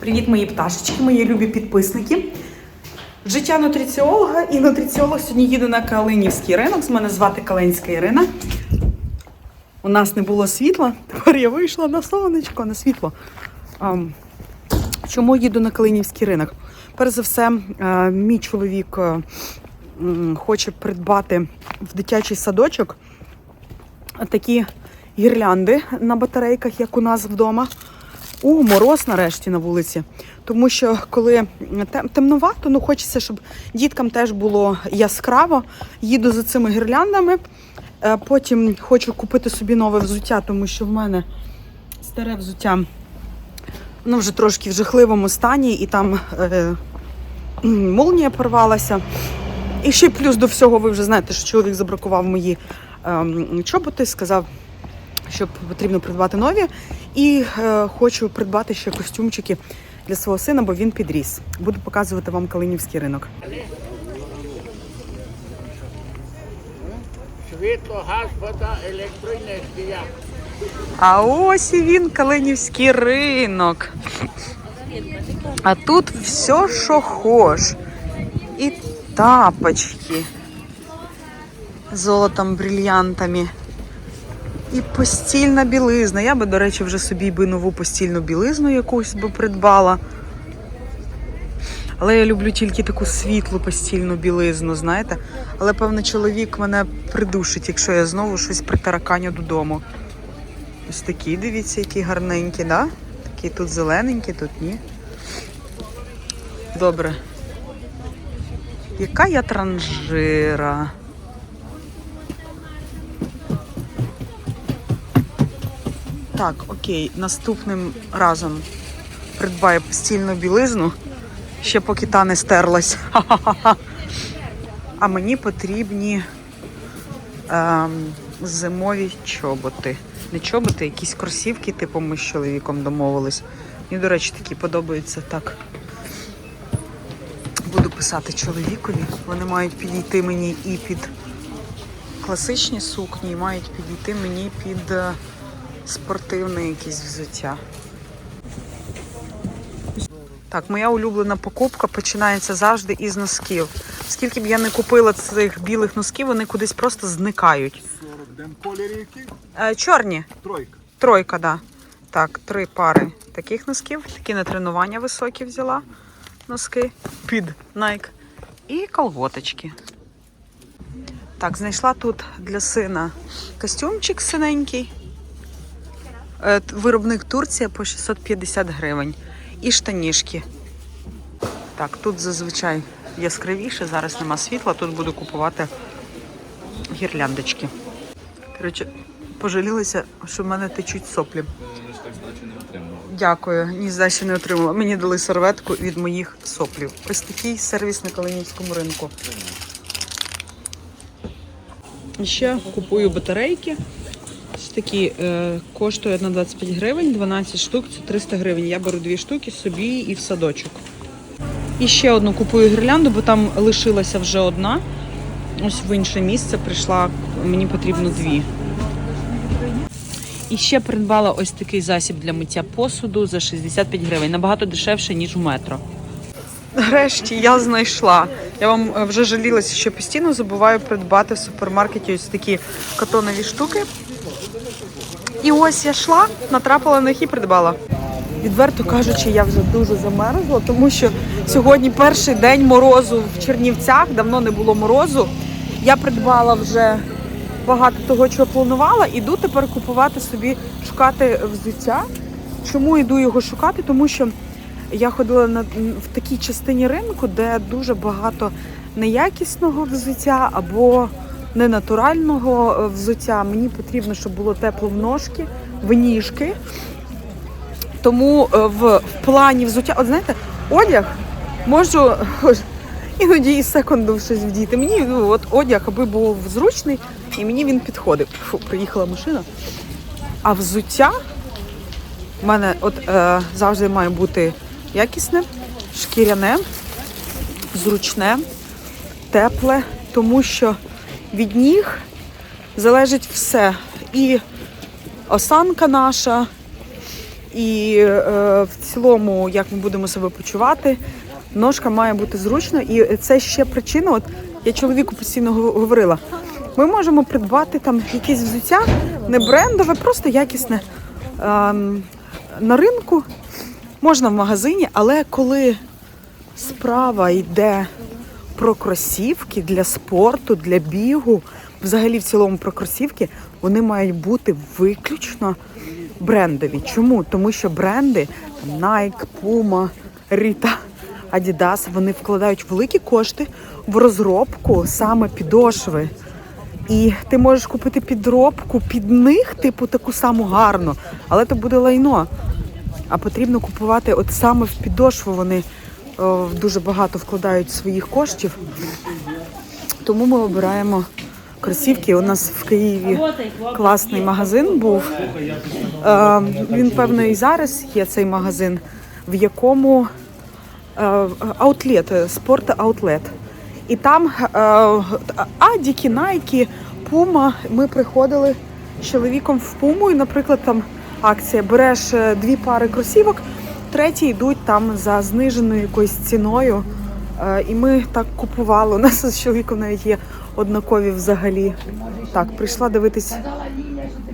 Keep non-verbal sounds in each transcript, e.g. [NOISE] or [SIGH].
Привіт, мої пташечки, мої любі підписники. Життя нутриціолога і нутриціолог сьогодні їде на Калинівський ринок. З мене звати Калинська Ірина. У нас не було світла. Тепер я вийшла на сонечко, на світло. Чому їду на Калинівський ринок? Перш за все, е, мій чоловік е, хоче придбати в дитячий садочок такі гірлянди на батарейках, як у нас вдома. У мороз нарешті на вулиці. Тому що коли тем- темнувато, ну хочеться, щоб діткам теж було яскраво. Їду за цими гірляндами. Е, Потім хочу купити собі нове взуття, тому що в мене старе взуття ну, вже трошки в жахливому стані, і там е, молнія порвалася. І ще плюс до всього, ви вже знаєте, що чоловік забракував мої ем, чоботи, сказав, що потрібно придбати нові. І е, хочу придбати ще костюмчики для свого сина, бо він підріс. Буду показувати вам Калинівський ринок. Світло, газ, вода, електроенергія. А ось і він, Калинівський ринок. А тут все, що хош. І тапочки золотом, брильянтами. І постільна білизна. Я би, до речі, вже собі би нову постільну білизну якусь би придбала. Але я люблю тільки таку світлу постільну білизну, знаєте. Але, певно, чоловік мене придушить, якщо я знову щось притараканю додому. Ось такі, дивіться, які гарненькі, да? Такі тут зелененькі, тут ні. Добре. Яка я транжира. Так, окей, наступним разом придбаю постільну білизну, ще поки та не стерлась. [LAUGHS] А мені потрібні ем, зимові чоботи. Не чоботи, якісь кросівки, типу ми з чоловіком домовились. Мені, до речі, такі подобаються так. Буду писати чоловікові. Вони мають підійти мені і під класичні сукні, і мають підійти мені під е, спортивне якесь взуття. Так, моя улюблена покупка починається завжди із носків. Скільки б я не купила цих білих носків, вони кудись просто зникають. 40 дем кольорів які? Чорні, Тройка. тройка, да. Так, три пари таких носків. Такі на тренування високі взяла носки під Nike. І колготочки. Так, знайшла тут для сина костюмчик синенький. Е, Виробник Турція по 650 гривень. І штанішки. Так, тут зазвичай яскравіше, зараз нема світла, тут буду купувати гірляндочки. Коротше, пожалілися, що в мене течуть соплі. Дякую, ні здачі не отримала. Мені дали серветку від моїх соплів. Ось такий сервіс на Калинівському ринку. І ще купую батарейки. Ось такі е, коштує одна 25 гривень, 12 штук це 300 гривень. Я беру дві штуки собі і в садочок. І ще одну купую гірлянду, бо там лишилася вже одна. Ось в інше місце прийшла, мені потрібно дві. І ще придбала ось такий засіб для миття посуду за 65 гривень. Набагато дешевше, ніж у метро. Нарешті я знайшла. Я вам е, вже жалілася, що постійно забуваю придбати в супермаркеті ось такі катонові штуки. І ось я йшла, натрапила на них і придбала. Відверто кажучи, я вже дуже замерзла, тому що сьогодні перший день морозу в Чернівцях, давно не було морозу. Я придбала вже багато того, чого планувала. Іду тепер купувати собі, шукати взуття. Чому йду його шукати? Тому що я ходила на, в такій частині ринку, де дуже багато неякісного взуття або ненатурального е, взуття. Мені потрібно, щоб було тепло в ножки, в ніжки. Тому е, в, в плані взуття, от знаєте, одяг можу іноді і секунду щось вдіти. Мені ну, от одяг, аби був зручний, і мені він підходив. Фу, приїхала машина. А взуття в мене от е, завжди має бути якісне, шкіряне, зручне, тепле, тому що від ніг залежить все. І осанка наша, І е, в цілому, як ми будемо себе почувати, ножка має бути зручно. І це ще причина. От я чоловіку постійно говорила. Ми можемо придбати там якесь взуття, не брендове, просто якісне ем, на ринку, можна в магазині, але коли справа йде про кросівки для спорту, для бігу, взагалі в цілому про кросівки, вони мають бути виключно брендові. Чому? Тому що бренди Nike, Puma, Rita, Adidas, вони вкладають великі кошти в розробку саме підошви. І ти можеш купити підробку під них, типу таку саму гарну, але це буде лайно. А потрібно купувати от саме в підошву. Вони дуже багато вкладають своїх коштів. Тому ми обираємо кросівки. У нас в Києві класний магазин був. Е, він, певно, і зараз є цей магазин, в якому е, аутлет, спорт аутлет. І там е, Адіки, Найки, Пума. Ми приходили з чоловіком в Пуму, і, наприклад, там акція. Береш е, дві пари кросівок, треті йдуть там за зниженою якоюсь ціною. Е, І ми так купували. У нас [LAUGHS] з чоловіком навіть є однакові взагалі. Так, прийшла дивитись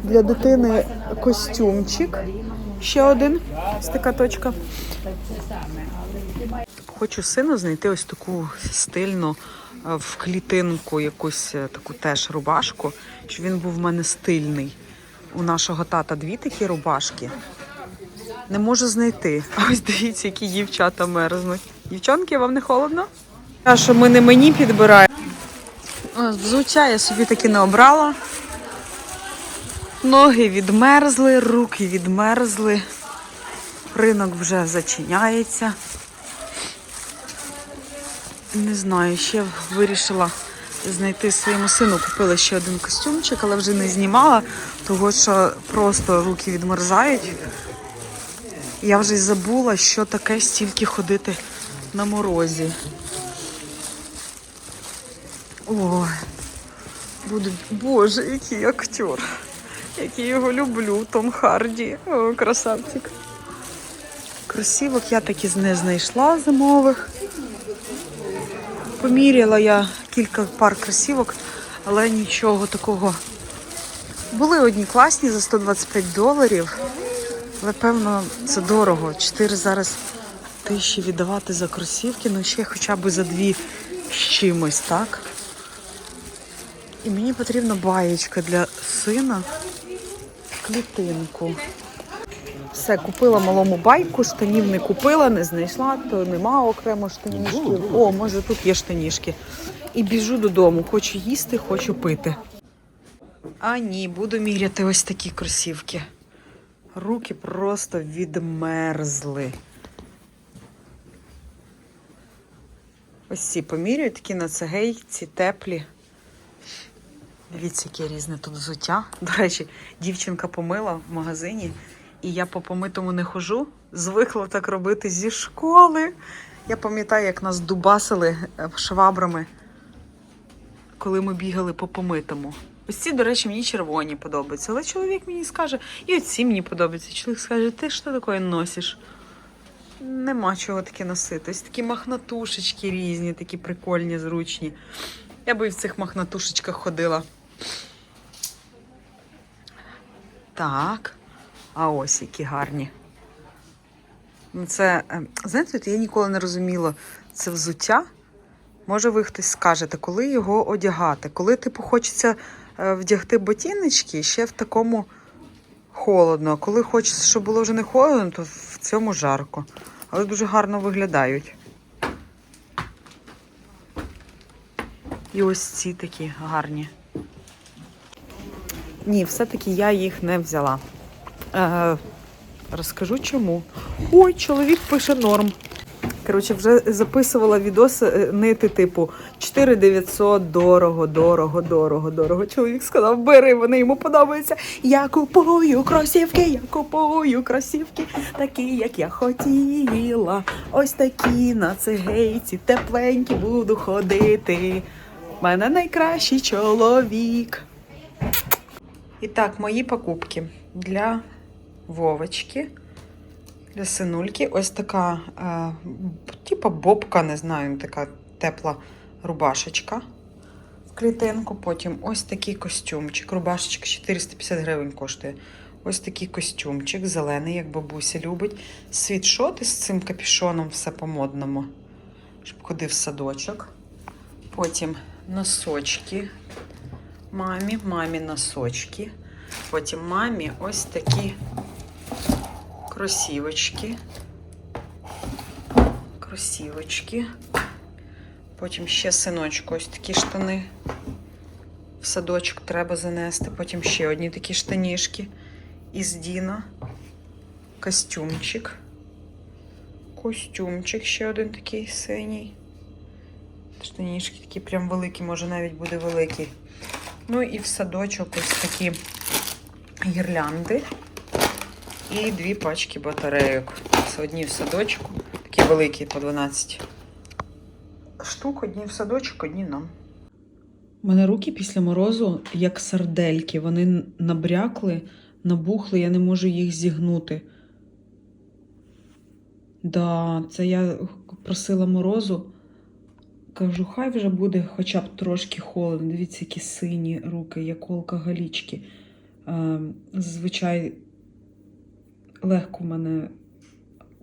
для дитини костюмчик. Ще один. Ось така точка. Хочу сину знайти ось таку стильну е, в клітинку, якусь е, таку теж рубашку, щоб він був в мене стильний. У нашого тата дві такі рубашки. Не можу знайти. А ось дивіться, які дівчата мерзнуть. Дівчонки, вам не холодно? А що ми не мені підбираємо. Взуття я собі таки не обрала. Ноги відмерзли, руки відмерзли. Ринок вже зачиняється. Не знаю, ще вирішила знайти своєму сину. Купила ще один костюмчик, але вже не знімала, тому що просто руки відмерзають. Я вже й забула, що таке стільки ходити на морозі. Ой, буду. Боже, який актер. Який його люблю, Том Харді. О, красавчик. Кросівок я таки не знайшла зимових. Поміряла я кілька пар кросівок, але нічого такого. Були одні класні за 125 доларів, але певно це дорого. Чотири зараз тисячі віддавати за кросівки, ну ще хоча б за дві з чимось, так? І мені потрібна баєчка для сина клітинку. Все, купила малому байку, штанів не купила, не знайшла, то нема окремо штанішків. О, може тут є штанішки. І біжу додому. Хочу їсти, хочу пити. А ні, буду міряти ось такі кросівки. Руки просто відмерзли. Ось ці поміряю, такі на цегейці, теплі. Дивіться, яке різне тут взуття. До речі, дівчинка помила в магазині, і я по помитому не хожу. Звикла так робити зі школи. Я пам'ятаю, як нас дубасили швабрами, коли ми бігали по помитому. Ось ці, до речі, мені червоні подобаються. Але чоловік мені скаже, і оці мені подобаються. Чоловік скаже, ти що таке носиш? Нема чого таке носити. Ось такі махнатушечки різні, такі прикольні, зручні. Я би в цих махнатушечках ходила. Так. А ось які гарні. Ну, це, е, знаєте, я ніколи не розуміла це взуття. Може, ви хтось скажете, коли його одягати? Коли, типу, хочеться вдягти ботиночки ще в такому холодно. Коли хочеться, щоб було вже не холодно, то в цьому жарко. Але дуже гарно виглядають. І ось ці такі гарні. Ні, все-таки я їх не взяла. Е, розкажу чому. Ой, чоловік пише норм. Коротше, вже записувала відос е, нити, типу 4900, дорого, дорого, дорого, дорого. Чоловік сказав, бери, вони йому подобаються. Я купую кросівки, я купую кросівки, такі, як я хотіла. Ось такі на цегейці, тепленькі буду ходити. В мене найкращий чоловік. І так, мої покупки для Вовочки. Для синульки ось така, типа бобка, не знаю, така тепла рубашечка в клітинку. Потім ось такий костюмчик. Рубашечка 450 гривень коштує. Ось такий костюмчик, зелений, як бабуся любить. Світшот із цим капюшоном, все по-модному, щоб ходив садочок. Потім носочки мамі, мамі носочки. Потім мамі ось такі кросівочки. Кросівочки. Потім ще синочку ось такі штани. В садочок треба занести. Потім ще одні такі штанішки із Діна. Костюмчик. Костюмчик ще один такий синій. Штанішки такі прям великі, може навіть буде великий. Ну і в садочок ось такі гірлянди. І дві пачки батарейок. Це одні в садочку, такі великі по 12 штук, одні в садочок, одні нам. У мене руки після морозу як сардельки. Вони набрякли, набухли, я не можу їх зігнути. Да, це я просила морозу. Кажу, хай вже буде хоча б трошки холодно. Дивіться, які сині руки, як алкоголічки. Е, зазвичай легко в мене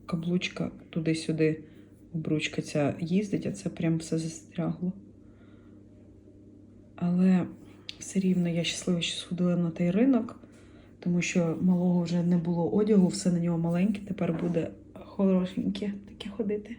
каблучка туди-сюди, обручка ця їздить, а це прям все застрягло. Але все рівно я щаслива, що сходила на той ринок, тому що малого вже не було одягу, все на нього маленьке, тепер буде хорошеньке таке ходити.